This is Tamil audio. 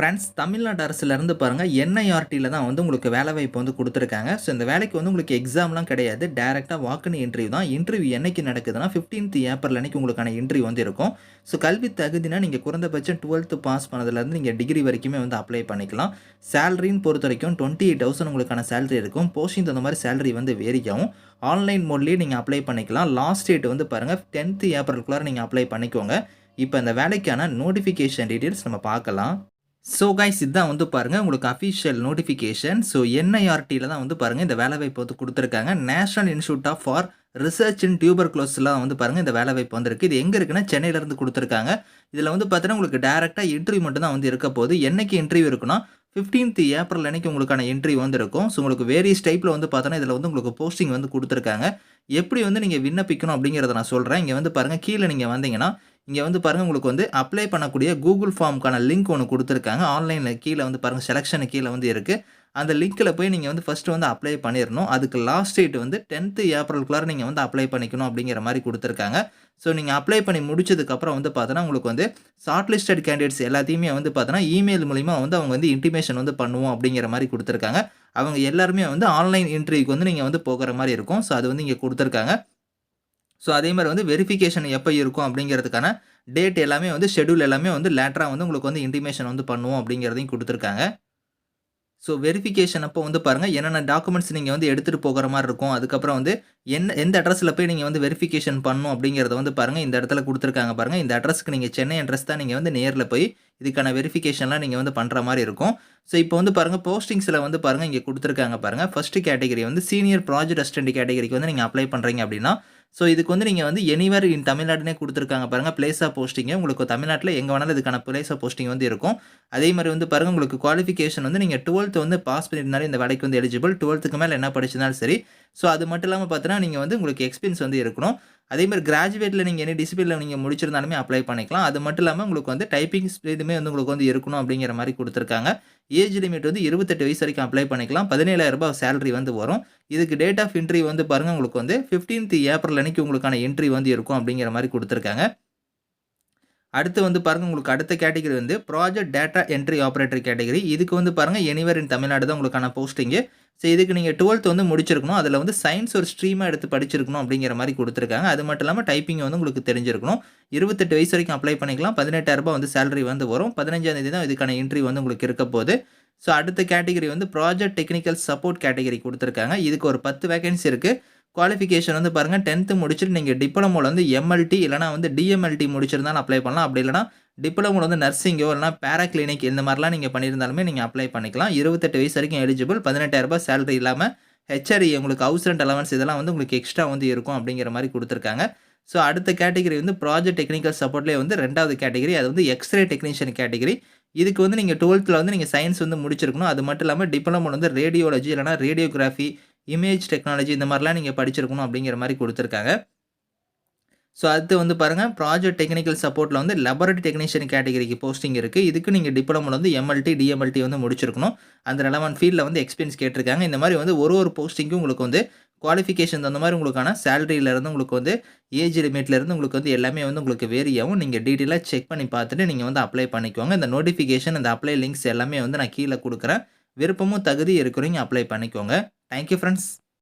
ஃப்ரெண்ட்ஸ் தமிழ்நாடு அரசுலேருந்து பாருங்கள் என்ஐஆர்டியில் தான் வந்து உங்களுக்கு வேலை வாய்ப்பு வந்து கொடுத்துருக்காங்க. ஸோ இந்த வேலைக்கு வந்து உங்களுக்கு எக்ஸாம்லாம் கிடையாது. டேரெக்டாக வாக்குன்னு இன்டர்வியூ தான். இன்டர்வியூ என்றைக்கு நடக்குதுன்னா ஃபிஃப்டீன்த் ஏப்ரல் அன்னைக்கு உங்களுக்கான இன்டர்வியூ வந்து இருக்கும். ஸோ கல்வி தகுதினா நீங்கள் குறைந்தபட்சம் டுவெல்த்து பாஸ் பண்ணதுலேருந்து நீங்கள் டிகிரி வரைக்குமே வந்து அப்ளை பண்ணிக்கலாம். சேலரின்னு பொறுத்த வரைக்கும் டுவெண்ட்டி எயிட் தௌசண்ட் உங்களுக்கான சேலரி இருக்கும். போஸ்டிங் தகுந்த மாதிரி சேலரி வந்து வேரிக்காகும் ஆன்லைன் மோட்லேயே நீங்கள் அப்ளை பண்ணிக்கலாம். லாஸ்ட் டேட் வந்து பாருங்கள் டென்த்து ஏப்ரலுக்குள்ளார நீங்கள் அப்ளை பண்ணிக்கோங்க. இப்போ இந்த வேலைக்கான நோட்டிஃபிகேஷன் டீட்டெயில்ஸ் நம்ம பார்க்கலாம். ஸோ கைஸ் இதுதான் வந்து பாருங்கள் உங்களுக்கு அஃபிஷியல் நோட்டிஃபிகேஷன் ஸோ என்ஐஆர்டியில் தான் வந்து பாருங்கள் இந்த வேலைவாய்ப்பு வந்து கொடுத்துருக்காங்க. National institute of for research in tuber க்ளோஸ்லாம் வந்து பாருங்கள் இந்த வேலைவாய்ப்பு வந்திருக்கு. இது எங்கே இருக்குன்னா சென்னையிலேருந்து கொடுத்துருக்காங்க. இதில் வந்து பார்த்தீங்கன்னா உங்களுக்கு டேரெக்டாக இன்டர்வியூ மட்டும் தான் வந்து இருக்க போகுது. என்னைக்கு இன்டர்வியூ இருக்குன்னா ஃபிஃப்டீன்த் ஏப்ரல் அன்னைக்கு உங்களுக்கான இன்டர்வியூ வந்திருக்கும். ஸோ உங்களுக்கு வேரியஸ் டைப்பில் வந்து பார்த்தோன்னா இதில் வந்து உங்களுக்கு போஸ்டிங் வந்து கொடுத்துருக்காங்க. எப்படி வந்து நீங்கள் விண்ணப்பிக்கணும் அப்படிங்கிறத நான் சொல்கிறேன் இங்கே வந்து பாருங்கள் கீழே நீங்கள் வந்தீங்கன்னா இங்கே வந்து பாருங்கள் உங்களுக்கு வந்து அப்ளை பண்ணக்கூடிய கூகுள் ஃபார்முக்கான லிங்க் ஒன்று கொடுத்துருக்காங்க. ஆன்லைனில் கீழே வந்து பாருங்கள் செலெக்ஷனு கீழே வந்து இருக்குது அந்த லிங்க்கில் போய் நீங்கள் வந்து ஃபஸ்ட்டு வந்து அப்ளை பண்ணிடணும் அதுக்கு லாஸ்ட் டேட் வந்து டென்த்து ஏப்ரலுக்குள்ளார நீங்கள் வந்து அப்ளை பண்ணிக்கணும் அப்படிங்கிற மாதிரி கொடுத்துருக்காங்க. ஸோ நீங்கள் அப்ளை பண்ணி முடிச்சதுக்கப்புறம் வந்து பார்த்தோன்னா உங்களுக்கு வந்து ஷார்ட் லிஸ்டட் கேண்டிடேட்ஸ் எல்லாத்தையுமே வந்து பார்த்தோன்னா இமெயில் மூலிமா வந்து அவங்க வந்து இன்டிமேஷன் வந்து பண்ணுவோம் அப்படிங்கிற மாதிரி கொடுத்துருக்காங்க. அவங்க எல்லாருமே வந்து ஆன்லைன் இன்டர்வியூக்கு வந்து நீங்கள் வந்து போகிற மாதிரி இருக்கும். ஸோ அது வந்து இங்கே கொடுத்துருக்காங்க. ஸோ அதே மாதிரி வந்து வெரிஃபிகேஷன் எப்போ இருக்கும் அப்படிங்கிறதுக்கான டேட் எல்லாமே வந்து ஷெடியூல் எல்லாமே வந்து லேட்டராக வந்து உங்களுக்கு வந்து இன்டிமேஷன் வந்து பண்ணுவோம் அப்படிங்கிறதையும் கொடுத்துருக்காங்க. ஸோ வெரிஃபிகேஷன் அப்போ வந்து பாருங்கள் என்னென்ன டாக்குமெண்ட்ஸ் நீங்கள் வந்து எடுத்துகிட்டு போகிற மாதிரி இருக்கும் அதுக்கப்புறம் வந்து என்ன எந்த அட்ரஸில் போய் நீங்கள் வந்து வெரிஃபிகேஷன் பண்ணணும் அப்படிங்கிறத வந்து பாருங்கள் இந்த இடத்துல கொடுத்துருக்காங்க பாருங்கள் இந்த அட்ரஸ்க்கு நீங்கள் சென்னை அட்ரஸ் தான் நீங்கள் வந்து நேரில் போய் இதுக்கான வெரிஃபிகேஷன்லாம் நீங்கள் வந்து பண்ணுற மாதிரி இருக்கும். ஸோ இப்போ வந்து பாருங்கள் போஸ்டிங்ஸில் வந்து பாருங்கள் இங்கே கொடுத்துருக்காங்க பாருங்கள் ஃபஸ்ட்டு கேட்டகரி வந்து சீனியர் ப்ராஜெக்ட் அசிஸ்டன்ட் கேட்டகரிக்கு வந்து நீங்கள் அப்ளை பண்ணுறீங்க அப்படின்னா ஸோ இதுக்கு வந்து நீங்கள் வந்து எனிவர் இன் தமிழ்நாடுனே கொடுத்துருக்காங்க பாருங்கள் பிளேஸ் ஆஃப் போஸ்டிங்கு உங்களுக்கு தமிழ்நாட்டில் எங்கே வேணாலும் இதுக்கான பிளேஸ் ஆஃப் போஸ்டிங் வந்து இருக்கும். அதே மாதிரி வந்து பாருங்கள் உங்களுக்கு குவாலிஃபிகேஷன் வந்து நீங்கள் டுவெல்த் வந்து பாஸ் பண்ணியிருந்தாலும் இந்த வேலைக்கு வந்து எலிஜிபிள் டுவெல்த்துக்கு மேலே என்ன படிச்சிருந்தாலும் சரி. ஸோ அது மட்டும் இல்லாமல் பார்த்தீங்கன்னா நீங்கள் வந்து உங்களுக்கு எக்ஸ்பீரியன்ஸ் வந்து இருக்கணும். அதே மாதிரி கிராஜுவேட்டில் நீங்கள் என்ன டிசிப்ளினில் நீங்கள் முடிச்சிருந்தாலுமே அப்ளை பண்ணிக்கலாம். அது மட்டும் இல்லாமல் உங்களுக்கு வந்து டைப்பிங் ஸ்பீடுமே வந்து உங்களுக்கு வந்து இருக்கணும் அப்படிங்கிற மாதிரி கொடுத்துருக்காங்க. ஏஜ் லிமிட் வந்து இருபத்தெட்டு வயசு வரைக்கும் அப்ளை பண்ணிக்கலாம். பதினேழாயிரரூபா சேலரி வந்து வரும். இதுக்கு டேட் ஆஃப் என்ட்ரி வந்து பாருங்கள் உங்களுக்கு வந்து ஃபிஃப்டீன்த் ஏப்ரல் அன்னைக்கு உங்களுக்கான என்ட்ரி வந்து இருக்கும் அப்படிங்கிற மாதிரி கொடுத்துருக்காங்க. அடுத்து வந்து பாருங்கள் உங்களுக்கு அடுத்த கேட்டகரி வந்து project data entry operator category இதுக்கு வந்து பாருங்கள் எனிவர் இன் தமிழ்நாடு தான் உங்களுக்கான போஸ்டிங்கு ஸோ இதுக்கு நீங்கள் டுவெல்த் வந்து முடிச்சிருக்கணும். அதில் வந்து சயின்ஸ் ஒரு ஸ்ட்ரீமாக எடுத்து படிச்சிருக்கணும் அப்படிங்கிற மாதிரி கொடுத்துருக்காங்க. அது மட்டும் இல்லாமல் டைப்பிங் வந்து உங்களுக்கு தெரிஞ்சிருக்கணும். இருபத்தெட்டு வயசு வரைக்கும் அப்ளை பண்ணிக்கலாம். பதினெட்டாயிரரூபா வந்து சேலரி வந்து வரும். பதினஞ்சாந்தேதி தான் இதுக்கான இன்ட்ரி வந்து உங்களுக்கு இருக்க போகுது. ஸோ அடுத்த கேட்டகரி வந்து ப்ராஜெக்ட் டெக்னிக்கல் சப்போர்ட் கேட்டகரி கொடுத்துருக்காங்க. இதுக்கு ஒரு பத்து வேகன்சி இருக்குது குவாலிஃபிகேஷன் வந்து பாருங்கள் டென்த்து முடிச்சுட்டு நீங்கள் டிப்ளமோவில் வந்து எம்எல்டி இல்லைனா வந்து டிஎம்எல்டி முடிச்சிருந்தாலும் அப்ளை பண்ணலாம். அப்படி இல்லைனா டிப்ளமோவில் வந்து நர்சிங்கோ இல்லைனா பேராக்ளினிக் இந்த மாதிரிலாம் நீங்கள் பண்ணியிருந்தாலுமே நீங்கள் அப்ளை பண்ணிக்கலாம். இருபத்தெட்டு வயசு வரைக்கும் எலிஜிபிள் பதினெட்டாயிரரூபா சேலரி இல்லாமல் ஹெச்ஆர்இ உங்களுக்கு ஹவுஸ் ரெண்ட் அலவன்ஸ் இதெல்லாம் வந்து உங்களுக்கு எக்ஸ்ட்ரா வந்து இருக்கும் அப்படிங்கிற மாதிரி கொடுத்துருக்காங்க. ஸோ அடுத்த கேட்டகரி வந்து ப்ராஜெக்ட் டெக்னிக்கல் சப்போர்ட்லேயே வந்து ரெண்டாவது கேட்டகரி அது வந்து எக்ஸ்ரே டெக்னீஷியன் கேட்டகரி இதுக்கு வந்து நீங்கள் டுவெல்த்தில் வந்து நீங்கள் சயின்ஸ் வந்து முடிச்சிருக்கணும். அது மட்டும் இல்லாமல் டிப்ளமோ வந்து ரேடியோலஜி இல்லைனா ரேடியோகிராஃபி இமேஜ் டெக்னாலஜி இந்த மாதிரிலாம் நீங்கள் படிச்சிருக்கணும் அப்படிங்கிற மாதிரி கொடுத்துருக்காங்க. ஸோ அடுத்து வந்து பாருங்கள் ப்ராஜெக்ட் டெக்னிக்கல் சப்போர்ட்டில் வந்து லெபரட்டரி டெக்னீஷியன் கேட்டகரிக்கு போஸ்டிங் இருக்குது இதுக்கு நீங்கள் டிப்ளமோவில் வந்து எம்எல்டி டிஎம்எல்டி வந்து முடிச்சிருக்கணும். அந்த ரெலவன் ஃபீல்டில் வந்து எக்ஸ்பீரியன்ஸ் கேட்டிருக்காங்க. இந்த மாதிரி வந்து ஒரு ஒரு போஸ்டிங்கும் உங்களுக்கு வந்து குவாலிஃபிகேஷன் அந்த மாதிரி உங்களுக்கான சேலரியிலேருந்து உங்களுக்கு வந்து ஏஜ் லிமிட்லேருந்து உங்களுக்கு வந்து எல்லாமே வந்து உங்களுக்கு வேரியாகவும் நீங்கள் டீட்டெயிலாக செக் பண்ணி பார்த்துட்டு நீங்கள் வந்து அப்ளை பண்ணிக்கோங்க. இந்த நோட்டிஃபிகேஷன் இந்த அப்ளை லிங்க்ஸ் எல்லாமே வந்து நான் கீழே கொடுக்குறேன். விருப்பமும் தகுதி இருக்கிறவங்க அப்ளை பண்ணிக்கோங்க. Thank you friends